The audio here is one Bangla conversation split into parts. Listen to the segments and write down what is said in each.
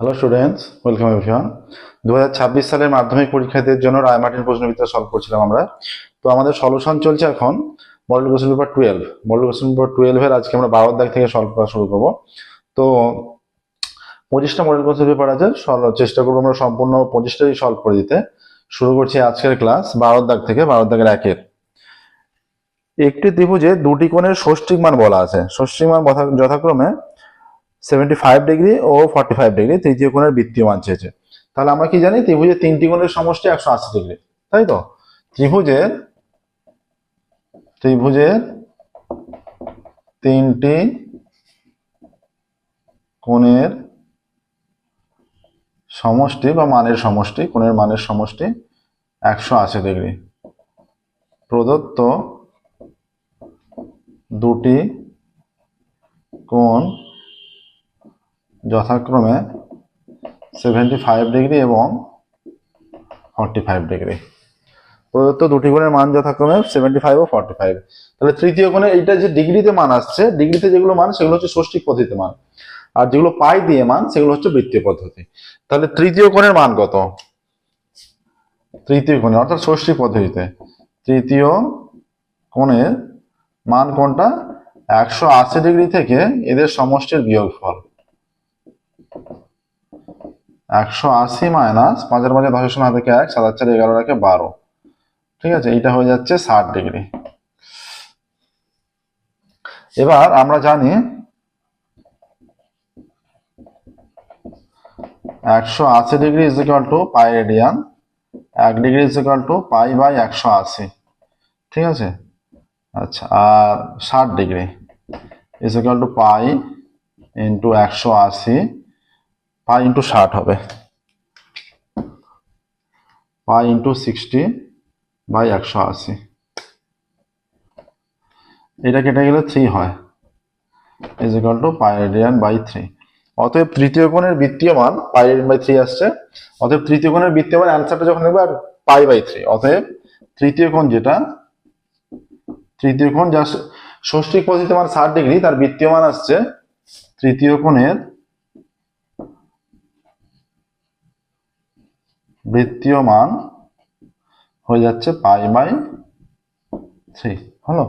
হ্যালো স্টুডেন্টস ওয়েলকাম এভরিওয়ান দু সালের মাধ্যমিক পরীক্ষার্থীদের জন্য রায়মার্টিন প্রশ্নবিদ্যা সলভ করছিলাম আমরা। তো আমাদের সলিউশন চলছে এখন model question paper twelve. Model question paper টুয়েলভের আজকে আমরা বারোর দাগ থেকে সলভ করা শুরু করব। তো পঁচিশটা মডেল কোশ্চেন পেপার আছে চেষ্টা করব আমরা সম্পূর্ণ পঁচিশটাই সলভ করে দিতে। শুরু করছি আজকের ক্লাস বারোর দাগ থেকে বারোর দাগের একের। একটি ত্রিভুজে দুটি কোণের ষষ্ঠিক মান বলা আছে। ষষ্ঠিক মান যথাক্রমে সেভেন্টি ফাইভ ডিগ্রি ও ফর্টি ফাইভ ডিগ্রি তৃতীয় কোণের বৃত্তীয় মান চেয়েছে তাহলে আমরা কি জানি? ত্রিভুজের তিনটি কোণের সমষ্টি একশো আশি ডিগ্রি। তাই তো? ত্রিভুজের ত্রিভুজের তিনটি কোণের সমষ্টি বা মানের সমষ্টি, কোণের মানের সমষ্টি একশো আশি ডিগ্রি। প্রদত্ত দুটি কোণ যথাক্রমে সেভেন্টি ফাইভ ডিগ্রি এবং ফর্টি ফাইভ ডিগ্রি প্রদত্ত দুটি কোণের মান যথাক্রমে সেভেন্টি ফাইভ ও ফর্টি ফাইভ তাহলে তৃতীয় কোণে এইটা যে ডিগ্রিতে মান আসছে, ডিগ্রিতে যেগুলো মান, সেগুলো হচ্ছে ষষ্ঠিক পদ্ধতিতে মান। আর যেগুলো পাই দিয়ে মান, সেগুলো হচ্ছে বৃত্তীয় পদ্ধতি। তাহলে তৃতীয় কোণের মান কত? তৃতীয় কোণে অর্থাৎ ষষ্ঠী পদ্ধতিতে। তৃতীয় কোণের মান কোনটা? একশো আশি ডিগ্রি থেকে এদের সমষ্টির বিয়োগফল। একশো আশি মাইনাস পাঁচের মাঝে দশের শূন্য থেকে এক, সাত চার এগারো রাখে বারো। ঠিক আছে? এইটা হয়ে যাচ্ছে ষাট ডিগ্রি। এবার আমরা জানি একশো আশি degree is equal to pi radian এক degree is equal to pi by একশো আশি। ঠিক আছে? আচ্ছা আর ষাট degree is equal to pi into একশো আশি। পাই ইন্টু ষাট হবে। পাই ইন্টু সিক্সটি বাই একশো আশি। এটা কেটে গেলে থ্রি হয়। Is equal to pi radian by three. অতএব তৃতীয় কোণের বৃত্তীয় মান পাই রেডিয়ান বাই থ্রি আসছে। অতএব তৃতীয় কোণের বৃত্তীয় মান অ্যান্সারটা যখন দেখবে, আর পাই বাই থ্রি। অতএব তৃতীয় কোণ যেটা, তৃতীয় কোণ যা ষষ্ঠিক পদ্ধতিতে মান ষাট ডিগ্রি, তার বৃত্তীয় মান আসছে তৃতীয় কোণের বৃত্তীয় মান হয়ে যাচ্ছে পাই বাই থ্রি, হলো?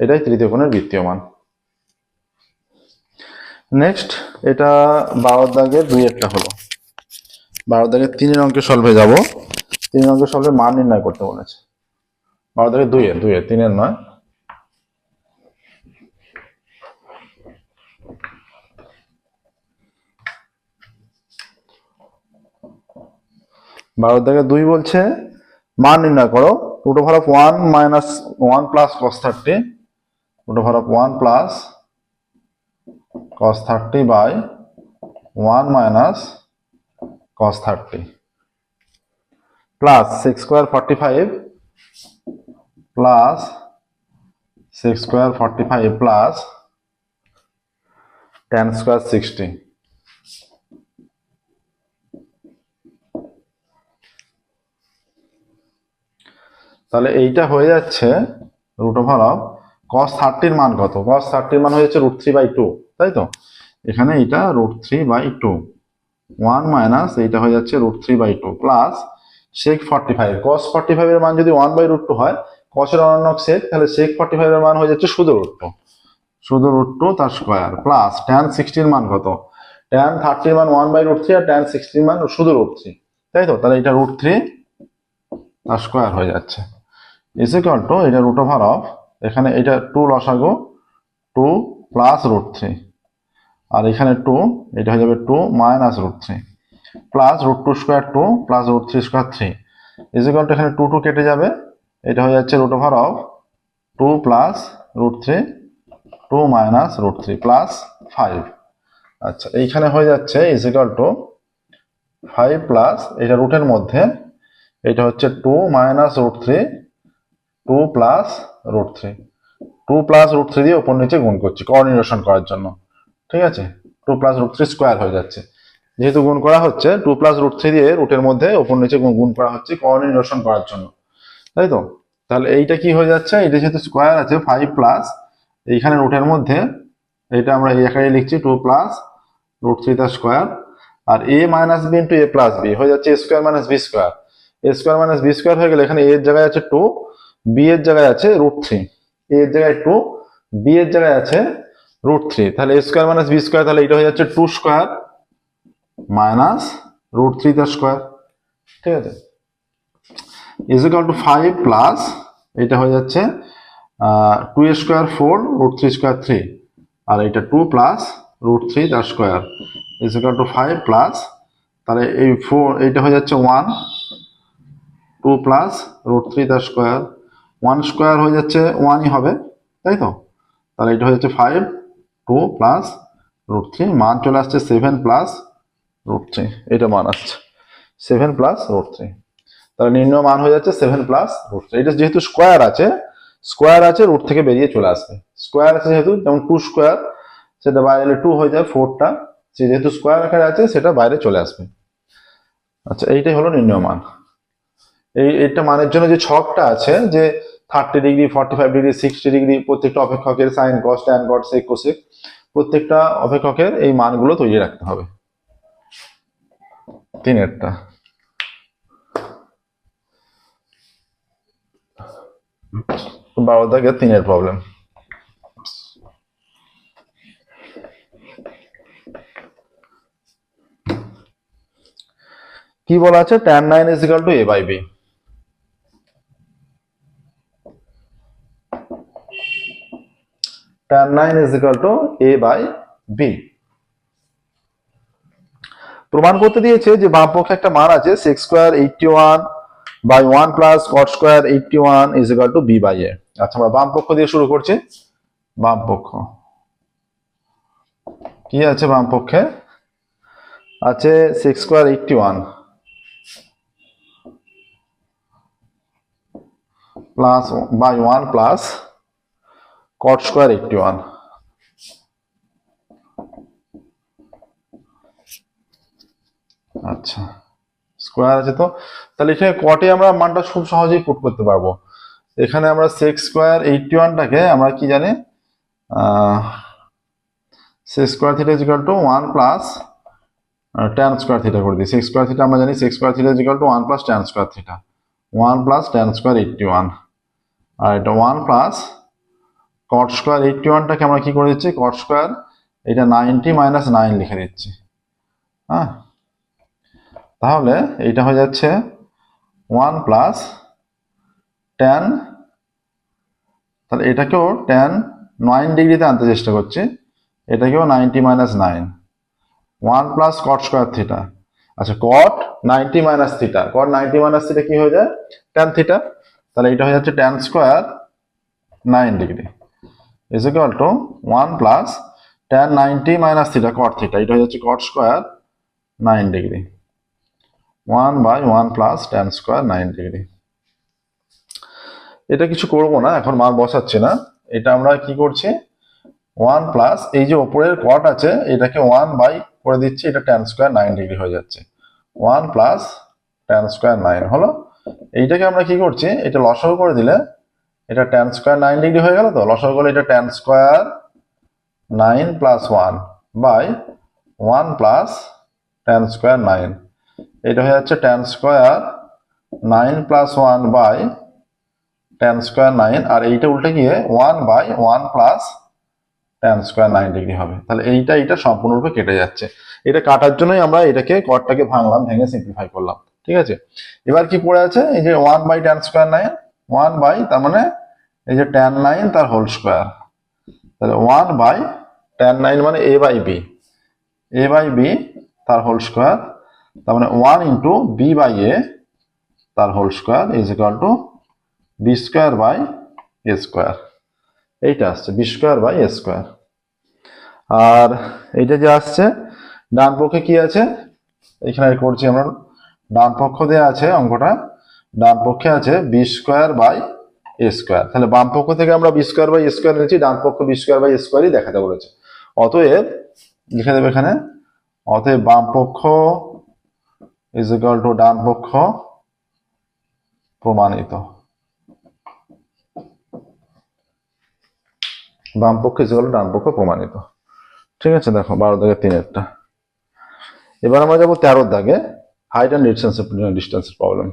এটাই তৃতীয় কোণের বৃত্তীয় মান নেক্সট, এটা বারো দাগের দুই একটা হলো। বারো দাগের তিনের অঙ্কে সলভে যাব। তিন অঙ্কের সলভে মান নির্ণয় করতে বলেছে। বারো দাগের দুইয়ের দুইয়ের, তিনের নয়। বারো থেকে দুই বলছে, মান নির্ণয় করো root over of one minus one plus cos thirty root over of one plus cos thirty by one minus cos thirty plus six square forty five plus six square forty five plus ten square sixty তাহলে এইটা হয়ে যাচ্ছে রুট ওভার অফ কস থার্টির মান কত? কস থার্টির মান হয়ে যাচ্ছে রুট থ্রি বাই টু তাই তো? এখানে এইটা root three by two one minus এইটা হয়ে যাচ্ছে root three by two plus sec forty five cos forty ফাইভের মান যদি ওয়ান বাই রুট টু হয় কসের অনন্য সেক তাহলে সেক ফর্টি ফাইভের মান হয়ে যাচ্ছে শুধু রুট টু শুধু রুট টু তার স্কোয়ার প্লাস ট্যান সিক্সটির মান কত? ট্যান থার্টির মান ওয়ান বাই রুট থ্রি আর ট্যান সিক্সটির মান শুধু রুট থ্রি তাই তো? তাহলে এটা রুট থ্রি তার স্কোয়ার হয়ে যাচ্ছে। ইজ ইকাল টু এটা রুট ওভার অফ এখানে এটা টু লসাগু টু প্লাস রুট থ্রি আর এখানে টু এটা হয়ে যাবে two minus root three plus root two square two plus root three square three is equal to এখানে টু টু কেটে যাবে, এটা হয়ে যাচ্ছে root over of two plus root three two minus root three plus five আচ্ছা এইখানে হয়ে যাচ্ছে is equal to five plus এটা রুটের মধ্যে, এটা হচ্ছে two minus root three two plus root three. Two plus root three দিয়ে ওপর নিচে গুণ করছি কোঅর্ডিনেশন করার জন্য। ঠিক আছে? Two plus root three square হয়ে যাচ্ছে। যেহেতু গুণ করা হচ্ছে, টু প্লাস রুট থ্রি দিয়ে রুটের মধ্যে ওপর নিচে গুণ করা হচ্ছে কোঅর্ডিনেশন করার জন্য। তাই তো? তাহলে এইটা কি হয়ে যাচ্ছে? এটা যেহেতু স্কোয়ার আছে ফাইভ প্লাস এইখানে রুটের মধ্যে এটা আমরা এই একাই লিখছি টু প্লাস রুট থ্রি তার square R A minus B into A plus B হয়ে যাচ্ছে square minus B square A square minus B square হয়ে গেলে এখানে এর জায়গায় আছে টু বি এর জায়গায় আছে রুট থ্রি এ এর জায়গায় টু বি এর জায়গায় আছে রুট থ্রি তাহলে A square minus B square তাহলে এটা হয়ে যাচ্ছে two square minus root three তার স্কোয়ার ঠিক আছে? Is equal to five plus এটা হয়ে যাচ্ছে two square four root three square three আর এটা টু প্লাস রুট থ্রি তার square is equal to five plus তাহলে এই ফোর এইটা হয়ে যাচ্ছে one two plus root three তার স্কোয়ার ওয়ান স্কোয়ার হয়ে যাচ্ছে ওয়ানই হবে, তাই তো? তাহলে এটা হয়ে যাচ্ছে five two plus root three মান চলে আসছে সেভেন প্লাস রুট থ্রি এটা মান আসছে। সেভেন প্লাস রুট থ্রি তাহলে নির্ণয় মান হয়ে যাচ্ছে সেভেন প্লাস রুট থ্রি এটা যেহেতু স্কোয়ার আছে স্কোয়ার আছে রুট থেকে বেরিয়ে চলে আসবে। স্কোয়ার আছে যেহেতু, যেমন টু স্কোয়ার সেটা বাইরে টু হয়ে যায় ফোরটা সে যেহেতু স্কোয়ার আকারে আছে, সেটা বাইরে চলে আসবে। আচ্ছা এইটাই হলো নির্ণয় মান। এই এটা মানের জন্য যে ছকটা আছে, যে thirty degree, forty five degree, sixty degree প্রত্যেকটা অপেক্ষকের sine cos tan cot sec cosec প্রত্যেকটা অপেক্ষকের এই মানগুলো তৈরি রাখতে হবে। তিনেরটা। বারো দাগের তিনের প্রবলেম কি বলা আছে? Tan nine is equal to A by B tan 9 is equal to a by b. প্রমাণ করতে দিয়েছে যে বাম পক্ষে একটা মান আছে six square eighty one by one plus cot square eighty one is equal to B by A আচ্ছা আমরা বাম পক্ষ দিয়ে শুরু করছি। বাম পক্ষ। কি আছে বাম পক্ষে? আছে six square eighty one plus by one plus cot square eighty one আচ্ছা স্কোয়ার আছে তো? তাহলে এখানে কটে আমরা মানটা খুব সহজেই পুট করতে পারব। এখানে আমরা সিক্স স্কোয়ার এইটটি ওয়ানটাকে আমরা কি জানি? Six square theta is equal to one plus ten square theta করে দিই। সিক্স স্কোয়ার থিটা আমরা জানি six square theta is equal to one plus ten square theta one plus ten square eighty one আর এটা one plus cot square eighty ওয়ানটাকে আমরা কি করে দিচ্ছি? কট স্কোয়ার এটা নাইনটি মাইনাস নাইন লিখে দিচ্ছি। হ্যাঁ? তাহলে এইটা হয়ে যাচ্ছে ওয়ান প্লাস টেন তাহলে এটাকেও টেন নাইন ডিগ্রিতে আনতে চেষ্টা করছি। এটাকেও ninety minus nine one plus cot square theta আচ্ছা cot ninety minus theta cot ninety minus theta কি হয়ে যায়? টেন থিটা তাহলে এটা হয়ে যাচ্ছে ten square nine degree is equal to 1 plus tan 90 minus theta, cot theta. এটা যাচ্ছে cot square 9 degree 1 by 1 plus tan square 9 degree এটা কিছু করব না, এখন মান বসাচ্ছি না। এটা আমরা কি করছি? 1 প্লাস এই যে উপরের কট আছে, এটাকে 1 বাই করে দিচ্ছি, এটা tan স্কয়ার 9 ডিগ্রি হয়ে যাচ্ছে। 1 প্লাস tan স্কয়ার 9 হলো? এইটাকে আমরা কি করছি? এটা লসাগু করে দিলে এটা ট্যান স্কোয়ার নাইন ডিগ্রি হয়ে গেল তো? লসাগু করলে এটা tan square nine plus one by one plus tan square nine এটা হয়ে যাচ্ছে tan square nine plus one by tan square nine আর এইটা উল্টে গিয়ে one by one plus tan square nine degree হবে। তাহলে এইটা এইটা সম্পূর্ণরূপে কেটে যাচ্ছে। এটা কাটার জন্যই আমরা এটাকে কটটাকে ভাঙলাম, ভেঙে সিম্পলিফাই করলাম। ঠিক আছে? এবার কি পড়ে আছে? এই যে one by tan square nine one by, তার মানে এই যে ট্যান নাইন তার হোল স্কোয়ার তাহলে ওয়ান বাই ট্যান নাইন মানে A by B A by B তার হোল স্কোয়ার তার মানে one into B by A তার whole square is equal to B square by A square এইটা আসছে B square by A square আর এইটা যে আসছে, ডান পক্ষে কি আছে? এখানে করছি আমরা, ডান পক্ষ দেওয়া আছে অঙ্কটা। ডান পক্ষে আছে B square by A square. তাহলে বাম পক্ষ থেকে আমরা বি স্কোয়ার বাই স্কোয়ার নিয়েছি ডান পক্ষ বি স্কোয়ার বাই স্কোয়ারই দেখাতে বলেছে। অতএব লিখে দেবে এখানে, অতএব বাম পক্ষ ইজ ইকাল টু ডান পক্ষ প্রমাণিত। বাম পক্ষ ইজ ইকাল ডান পক্ষ প্রমাণিত। ঠিক আছে, দেখো, বারো থেকে তিনেরটা। এবার আমরা যাব তেরোর দাগে হাইট অ্যান্ড ডিস্টেন্স ডিস্টেন্সের প্রবলেম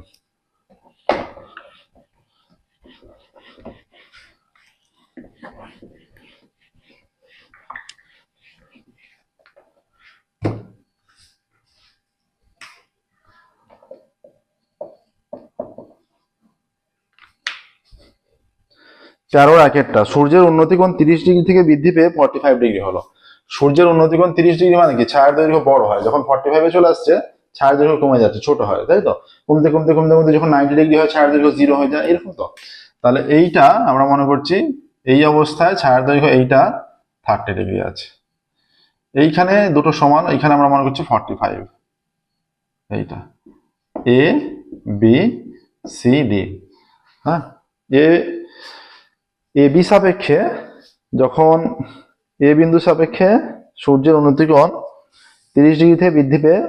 তেরোর একেরটা সূর্যের উন্নতি কোণ তিরিশ ডিগ্রি থেকে বৃদ্ধি পেয়ে ফর্টি ফাইভ ডিগ্রি হলো। সূর্যের উন্নতি কোণ তিরিশ ডিগ্রি মানে কি? ছায়ার দৈর্ঘ্য বড় হয়। যখন ফর্টি ফাইভে চলে আসছে, ছায়ার দৈর্ঘ্য কমে যাচ্ছে, ছোট হয়, তাই তো? কমতে কমতে কমতে কমতে যখন নাইনটি ডিগ্রি হয়, ছায়ার দৈর্ঘ্য জিরো হয়ে যায়, এরকম তো। তাহলে এইটা আমরা মনে করছি, এই অবস্থায় ছায়ার দৈর্ঘ্য এইটা থার্টি ডিগ্রি আছে। এইখানে দুটো সমান, এইখানে আমরা মনে করছি ফর্টি ফাইভ এইটা। এ বি সি ডি হ্যাঁ? এ এ বি সাপেক্ষে যখন এ বিন্দু সাপেক্ষে সূর্যের উন্নতিকোণ তিরিশ ডিগ্রি থেকে বৃদ্ধি পেয়ে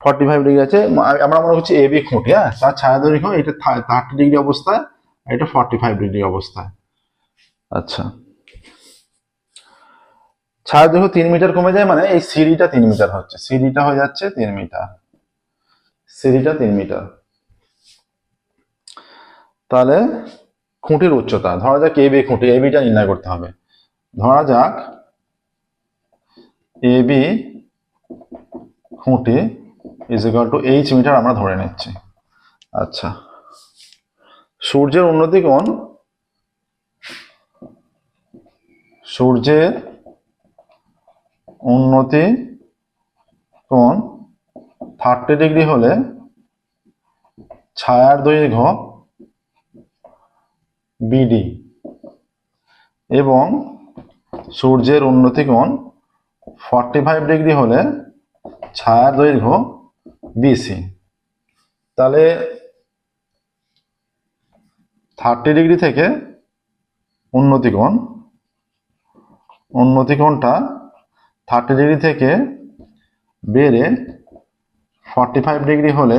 ফর্টি ফাইভ ডিগ্রি আছে আমরা মনে করছি এ বি খুঁটি হ্যাঁ? তার ছায়া দৈর্ঘ্য এটা থার্টি ডিগ্রি অবস্থায় এটা ফর্টি ফাইভ ডিগ্রি অবস্থায়। আচ্ছা। ছায়া দৈর্ঘ্য তিন মিটার কমে যায় মানে এই সিঁড়িটা তিন মিটার হচ্ছে। সিঁড়িটা হয়ে যাচ্ছে তিন মিটার। সিঁড়িটা তিন মিটার। তাহলে খুঁটির উচ্চতা। ধরা যাক এ বি খুঁটি এ বিটা নির্ণয় করতে হবে। ধরা যাক এ বি খুঁটি is equal to H metre আমরা ধরে নিচ্ছি। আচ্ছা। সূর্যের উন্নতি কোণ সূর্যের উন্নতি কোণ থার্টি ডিগ্রি হলে ছায়ার দৈর্ঘ্য বিডি। এবং সূর্যের উন্নতি কোণ ফর্টি ফাইভ ডিগ্রি হলে ছায়ার দৈর্ঘ্য বিসি তাহলে থার্টি ডিগ্রি থেকে উন্নতি কোণ উন্নতি কোণটা থার্টি ডিগ্রি থেকে বেড়ে ফর্টি ফাইভ ডিগ্রি হলে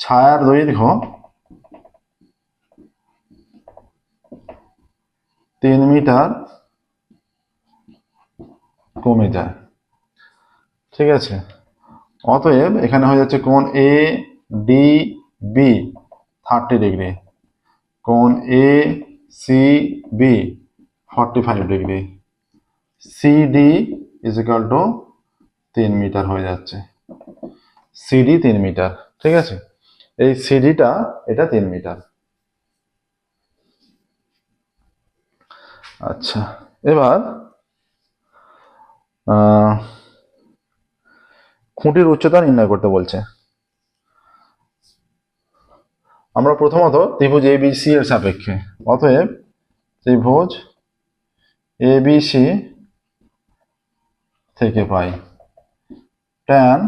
ছায়ার দৈর্ঘ্য তিন মিটার কমে যায়। ঠিক আছে? অতএব এখানে হয়ে যাচ্ছে কোণ A D B thirty degree কোণ A C B forty five degree CD is equal to তিন মিটার হয়ে যাচ্ছে। সিডি তিন মিটার। ঠিক আছে? এই সিডিটা এটা তিন মিটার। আচ্ছা এবার খুঁটির উচ্চতা নির্ণয় করতে বলছে। আমরা প্রথমত ত্রিভুজ এ বি সি এর সাপেক্ষে। অতএব ত্রিভুজ এ বি সি থেকে পাই। Tan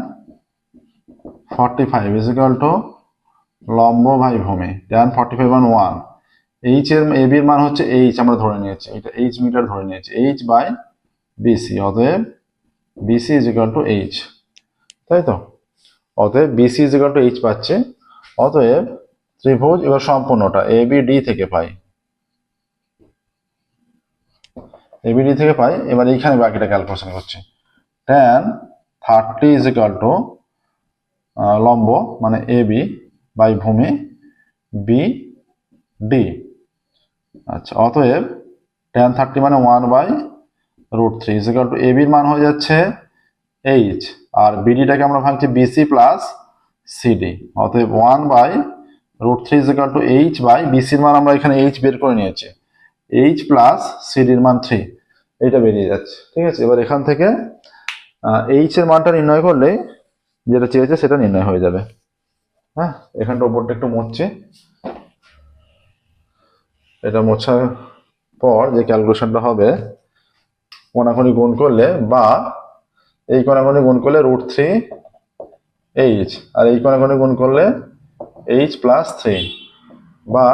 forty five is equal to লম্ব বাই ভূমি। Tan forty five one H এর এ বির মান হচ্ছে এইচ আমরা ধরে নিয়েছি। এটা এইচ মিটার ধরে নিয়েছি। এইচ বাই বিসি অতএব BC is equal to H তাই তো? অতএব BC is equal to H পাচ্ছে। অতএব ত্রিভুজ এবার সম্পূর্ণটা এ বি ডি থেকে পাই। এ বি ডি থেকে পাই। এবার এইখানে বাকিটা ক্যালকুলেশন করছি। Tan thirty is equal to লম্ব মানে এ বি বাই ভূমি বি ডি আচ্ছা অতএব ট্যান থার্টি মানে one by root three is equal to এবির মান হয়ে যাচ্ছে এইচ আর বিডিটাকে আমরা ভাঙছি বিসি প্লাস সিডি অতএব one by root three is equal to H by বিসির মান আমরা এখানে এইচ বের করে নিয়েছি এইচ প্লাস সিডির মান থ্রি এইটা বেরিয়ে যাচ্ছে, ঠিক আছে? এবার এখান থেকে এইচ এর মানটা নির্ণয় করলে যেটা চেয়েছে সেটা নির্ণয় হয়ে যাবে হ্যাঁ? এখানটা ওপরটা একটু মুছছি। এটা মোছার পর যে ক্যালকুলেশনটা হবে, কোনাকুনি গুণ করলে বা এই কোনাকুনি গুণ করলে রুট থ্রি এইচ আর এই কোনাকুনি গুণ করলে এইচ প্লাস থ্রি বা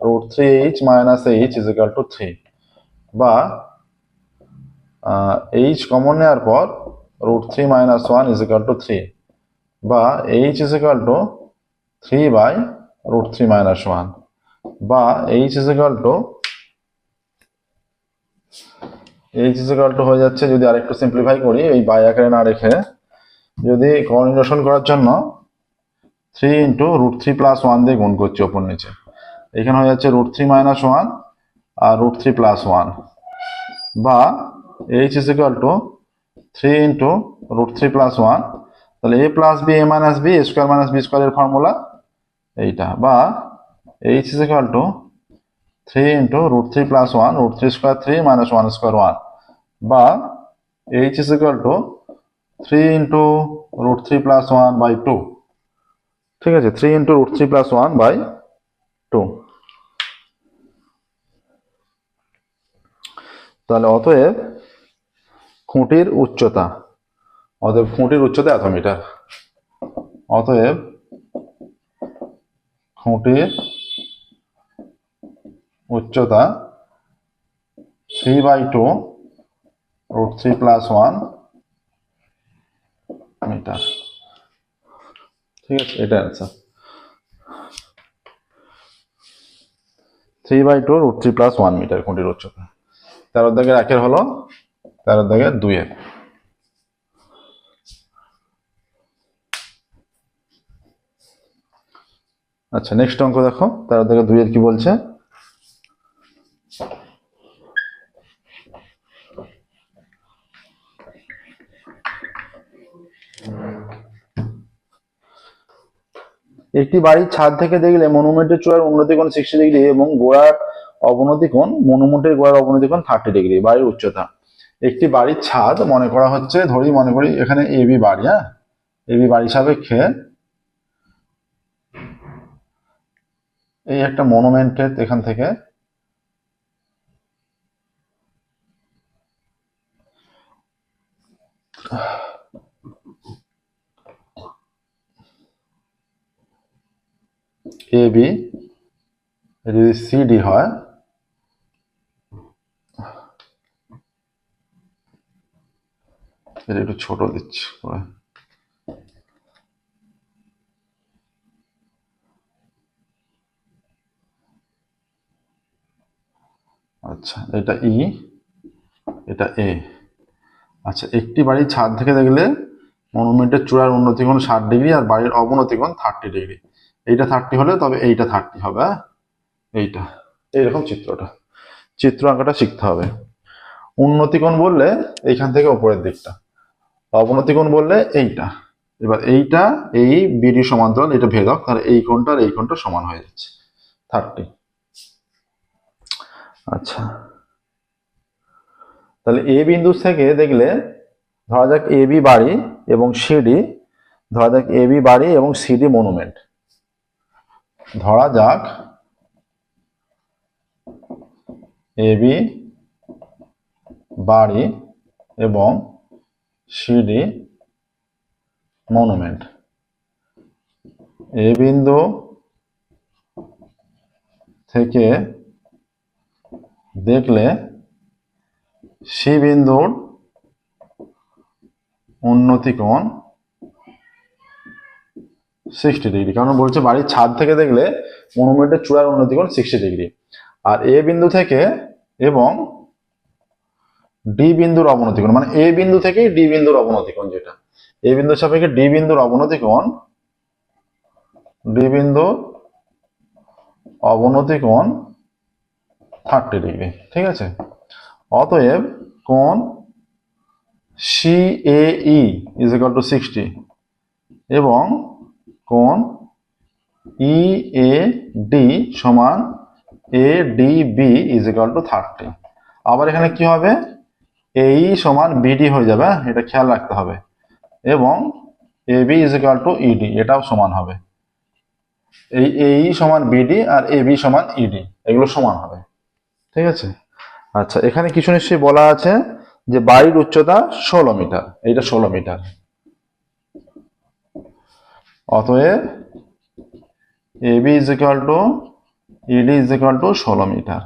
root three H minus H is equal to three বা এইচ কমন নেওয়ার পর root three minus one is equal to three বা H is equal to three by root three minus one বা H is equal to H is equal to হয়ে যাচ্ছে যদি আরেকটু সিম্পলিফাই করি, এই বাই আকারে না রেখে যদি কোঅর্ডিনেশন করার জন্য three into root three plus one দিয়ে গুণ করছি ওপর নিচে। এখানে হয়ে যাচ্ছে রুট থ্রি মাইনাস ওয়ান আর রুট থ্রি প্লাস ওয়ান বা H is equal to three into root three plus one তাহলে A plus B A minus B square minus B স্কোয়ারের ফর্মুলা এইটা। বা H is equal to three into root three plus one root three square three minus one square one বা H is equal to three into root three plus one by two ঠিক আছে three into root three plus one by two তাহলে অতএব খুঁটির উচ্চতা, অতএব খুঁটির উচ্চতা এত মিটার। অতএব খুঁটির উচ্চতা three by two root three plus one metre ঠিক আছে, এটা answer three by two root three plus one metre খুঁটির উচ্চতা? তেরো দাগের একের হলো তেরো দাগের দুইয়ের। আচ্ছা নেক্সট অঙ্ক দেখো, তেরো দাগের দুইয়ের কি বলছে? একটি বাড়ির ছাদ থেকে দেখলে মনুমেন্টের চূড়ার উন্নতি কোণ সিক্সটি ডিগ্রি এবং গোড়ার অবনতি কোণ, মনুমেন্টের গোড়ার অবনতি কোণ থার্টি ডিগ্রি বাড়ির উচ্চতা। একটি বাড়ির ছাদ, মনে করা হচ্ছে, ধরি, মনে করি, এখানে এবি বাড়ি হ্যাঁ? এবি বাড়ি সাপেক্ষে এই একটা মনুমেন্টের এখান থেকে এ বি যদি সিডি হয়, এটা একটু ছোট দিচ্ছি। আচ্ছা এটা ই এটা এ আচ্ছা একটি বাড়ির ছাদ থেকে দেখলে মনুমেন্টের চূড়ার উন্নতি ষাট ডিগ্রি আর বাড়ির অবনতি থার্টি ডিগ্রি এইটা থার্টি হলে তবে এইটা থার্টি হবে হ্যাঁ? এইটা। এইরকম চিত্রটা। চিত্র আঁকাটা শিখতে হবে। উন্নতি কোণ বললে এইখান থেকে উপরের দিকটা। অবনতি কোণ বললে এইটা। এবার এইটা, এই বিডি সমান্তরাল, এটা ভেদক তাহলে এই কোণটা আর এই কোণটা সমান হয়ে যাচ্ছে। থার্টি আচ্ছা। তাহলে এ বিন্দু থেকে দেখলে ধরা যাক এ বি বাড়ি এবং সিডি ধরা যাক এ বি বাড়ি এবং সিডি মনুমেন্ট ধরা যাক। এ বি বাড়ি এবং সিডি মনুমেন্ট এ বিন্দু থেকে দেখলে সি বিন্দুর উন্নতি কোণ সিক্সটি ডিগ্রি কারণ বলছে বাড়ির ছাদ থেকে দেখলে মনুমেন্টের চূড়ার উন্নতি কোণ সিক্সটি ডিগ্রি আর এ বিন্দু থেকে এবং ডি বিন্দুর অবনতি কোণ মানে এ বিন্দু থেকেই ডি বিন্দুর অবনতি কোণ যেটা। এ বিন্দুর সাপেক্ষে ডি বিন্দুর অবনতি কোণ ডি বিন্দুর অবনতি কোণ থার্টি ডিগ্রি ঠিক আছে? অতএব কোণ C A E is equal to sixty এবং কোণ ই এ ডি সমান A D B is equal to thirty আবার এখানে কি হবে? এই সমান বিডি হয়ে যাবে হ্যাঁ? এটা খেয়াল রাখতে হবে। এবং A B is equal to ED এটাও সমান হবে। এই এই সমান বিডি আর এ বি সমান ইডি এগুলো সমান হবে। ঠিক আছে? আচ্ছা এখানে কিছু নিশ্চয়ই বলা আছে যে বাড়ির উচ্চতা ষোলো মিটার। এইটা ষোলো মিটার। অতএব A B is equal to ED is equal to ষোলো মিটার।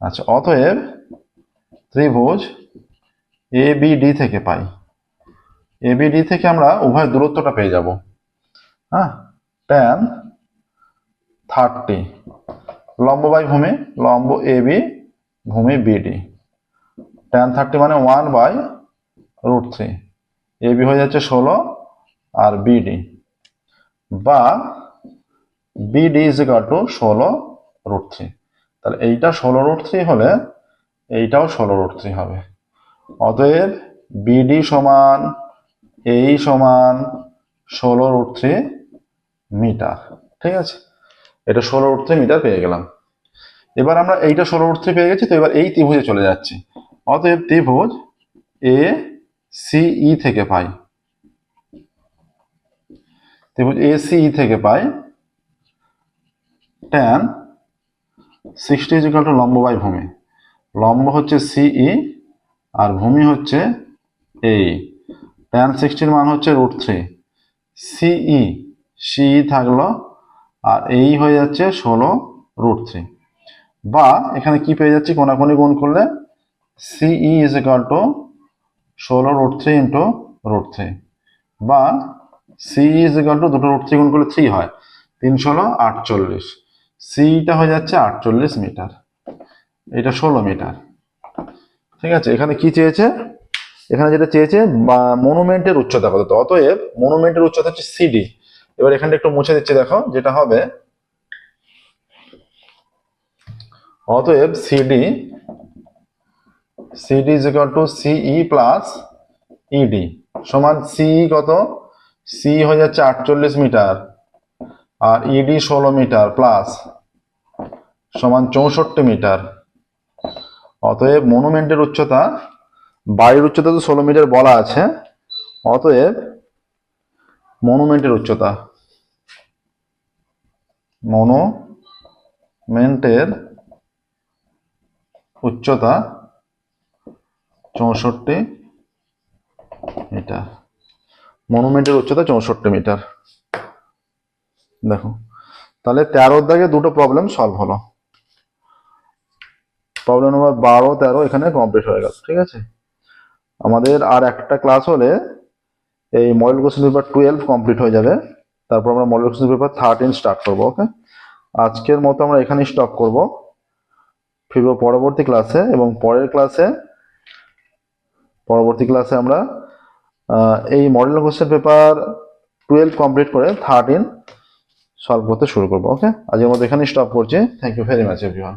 আচ্ছা অতএব ত্রিভুজ এ বি ডি থেকে পাই। এ বি ডি থেকে আমরা উভয় দূরত্বটা পেয়ে যাব। হ্যাঁ ট্যান থার্টি লম্ব বাই ভূমি, লম্ব এ বি ভূমি বিডি ট্যান থার্টি মানে one by root three A B হয়ে যাচ্ছে ষোলো আর বিডি বা বিডি ইজ ইকাল টু ষোলো রুট থ্রি তাহলে এইটা ষোলো রুট থ্রি হলে এইটাও ষোলো রুট থ্রি হবে। অতএব বিডি সমান এই সমান ষোলো রুট থ্রি মিটার। ঠিক আছে? এটা ষোলো রুট থ্রি মিটার পেয়ে গেলাম। এবার আমরা এইটা ষোলো রুট থ্রি পেয়ে গেছি, তো এবার এই ত্রিভুজে চলে যাচ্ছি। অতএব ত্রিভুজ এ সিই থেকে পাই। ত্রিভুজ সিই থেকে পাই tan sixty is equal to লম্ব বাই ভূমি। লম্ব হচ্ছে সিই আর ভূমি হচ্ছে এই ট্যান সিক্সটির মান হচ্ছে রুট থ্রি সিই সিই থাকল আর এই হয়ে যাচ্ছে ষোলো রুট থ্রি বা এখানে কি পেয়ে যাচ্ছি? কোনাকুনি গুণ করলে সিই ইজ ইকাল টু ষোলো root three into root three বা সিই ইজ ইকাল টু দুটো রুট থ্রি গুণ করলে থ্রি হয়। তিন ষোলো, আটচল্লিশ। সিইটা হয়ে যাচ্ছে আটচল্লিশ মিটার এটা ষোলো মিটার ঠিক আছে, এখানে কি চেয়েছে? এখানে যেটা চেয়েছে মনুমেন্টের উচ্চতা কত? অতএব মনুমেন্টের উচ্চতা হচ্ছে সিডি এবার এখানটা একটু মুছে দিচ্ছি, দেখো, যেটা হবে, অতএব CD CD is equal to CE plus ED সমান সিই কত? সি হয়ে যাচ্ছে আটচল্লিশ মিটার আর ইডি ষোলো মিটার প্লাস সমান চৌষট্টি মিটার। অতএব মনুমেন্টের উচ্চতা, বাড়ির উচ্চতা তো ষোলো মিটার বলা আছে, অতএব মনুমেন্টের উচ্চতা। মনুমেন্টের উচ্চতা চৌষট্টি মিটার। মনুমেন্টের উচ্চতা চৌষট্টি মিটার। দেখো, তাহলে তেরোর দাগে দুটো প্রবলেম সলভ হলো। প্রবলেম নম্বর বারো, তেরো এখানে কমপ্লিট হয়ে গেল, ঠিক আছে? আমাদের আর একটা ক্লাস হলে এই model question paper twelve complete হয়ে যাবে। তারপর আমরা model question paper thirteen start করব ওকে আজকের মতো আমরা এখানেই স্টপ করব। ফিরবো পরবর্তী ক্লাসে এবং পরের ক্লাসে পরবর্তী ক্লাসে আমরা এই model question paper twelve complete করে থার্টিন সলভ করতে শুরু করব ওকে আজকের মতো এখানেই স্টপ করছি। Thank you very much everyone